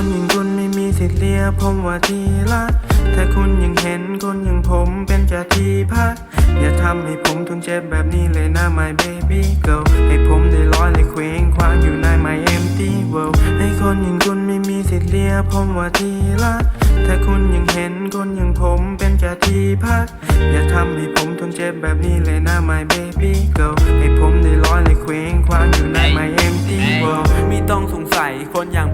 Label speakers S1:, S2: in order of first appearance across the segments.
S1: คนอย่างคุณไม่มีสิทธิ์เลียผมว่าที่รักถ้าคุณยังเห็นคนอย่างผมเป็นแค่ที่พัก อย่าทำให้ผมทนเจ็บแบบนี้เลยนะ my baby girl ให้ผมได้ลอยเลยเคว้งคว้างอยู่ใน my empty world ให้คนอย่างคุณไม่มีสิทธิ์เรียกผมว่าที่รักถ้าคุณยังเห็นคนอย่างผมเป็นแค่ที่พัก อย่าทำให้ผมทนเจ็บแบบนี้เลยนะ my baby girl ให้ผมได้ลอยเลยเคว้งคว้างอยู่ใน my empty world
S2: ไมีต้องสงสัยคนอย่าง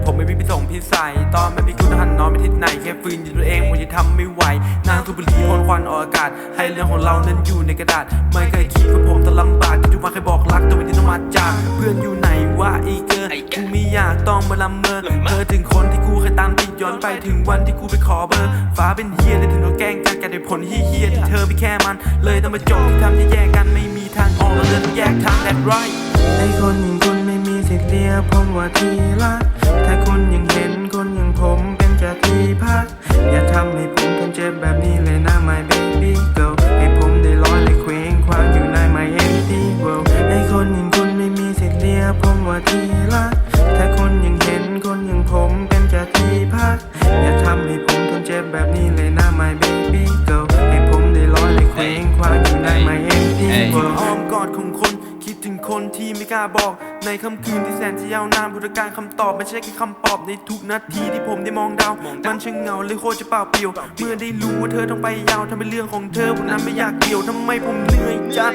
S2: ผมไม่มีพิสงพิสัยตอนไม่มีคุณหันนอนไปทิศไหน แค่ฟืนอยู่ตัวเองผมจะทำไม่ไหว นางสูบบุหรี่พ่นควันออกอากาศ ให้เรื่องของเรานั้นอยู่ในกระดาษ ไม่เคยคิดว่าผมจะลำบากที่ทุกวันเคยบอกรักแต่วันนี้ต้องมาจาก เพื่อนอยู่ไหนว่าอีเกอร์กูไม่อยากต้องมาละเมอเธอถึงคนที่กูเคยตามติดย้อนไปถึงวันที่กูไปขอเบอร์ ฟ้าเป็นเฮียเลยถึงต้องแกล้งกันกันในผลเฮียๆที่เธอไม่แค่มัน เลยต้องมาจบที่ทำที่แยกกันไม่มีทางออกแล้วเลยต้องแยกทาง that right
S1: ให้คนอย่างคุณไม่มีสิทธิ์เรียกผมว่าที่รักถ้าคุณยังเห็น คนอย่างผมเป็นแค่ที่พัก อย่าทำให้ผมทนเจ็บแบบนี้เลยนะ my baby girl ให้ผมได้ลอยเลยเคว้งคว้างอยู่ใน my empty world ให้คนอย่างคุณไม่มีสิทธิ์เรียกผมว่าที่รัก ถ้าคุณยังเห็นคนอย่างผมเป็นแค่ที่พัก อย่าทำให้ผมทนเจ็บแบบนี้เลยนะ my baby girl ให้ผมได้ลอยเลยเคว้งคว้างอยู่ใน my empty เอ้ย world อ
S2: ้อมกอดของคนคิดถึงคนที่ไม่กล้าบอก ในค่ำคืนที่แสนจะยาวนานพุทธการคำตอบไม่ใช่แค่คำปลอบในทุกนาทีที่ผมได้มองดาว มันช่างเหงาเลยโคตรจะเปล่าเปลี่ยว เมื่อได้รู้ว่าเธอต้องไปยาวทำเป็นเรื่องของเธอผมนั้นไม่อยากเกี่ยวทำไมผมเหนื่อยจัด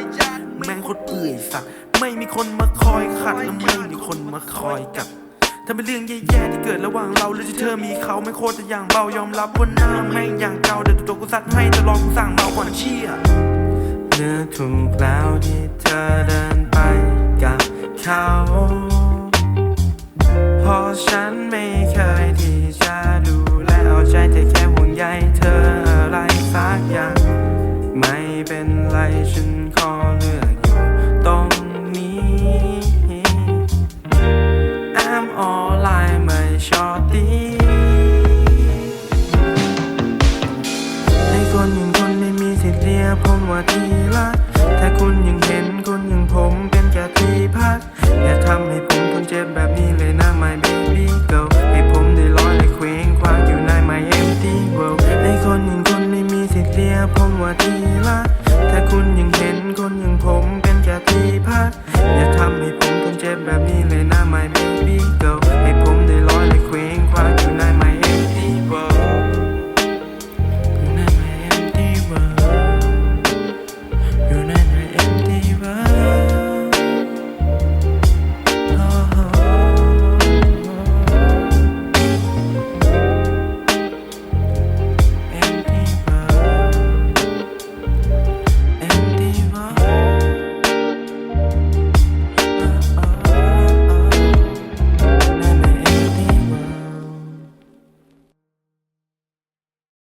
S2: แม่งโคตรเปื่อยสัตว์ไม่มีคนมาคอยขัดและไม่มีคนมาคอยกัดถ้าเป็นเรื่องแย่ๆที่เกิดระหว่างเราและที่เธอมีเขาไม่โคตรจะอย่างเบายอมรับว่าหน้าแม่งอย่างเก่าเดี๋ยวตัวกูซัดให้จะลองกูสั่งเมาก่อนเชี่ย
S1: เนื้อถูกแล้วที่เธอเดินไป เขา พอฉันไม่เคยที่จะดูแลเอาใจแต่แค่ห่วงใยเธออะไรสักอย่าง ไม่เป็นไรฉันขอเลือกอยู่ตรงนี้ I'm all I ไม่ชอตีให้คนอย่งคนไม่มีสิทธิ์เรียกผมว่าทีละถ้าคุณยังเห็น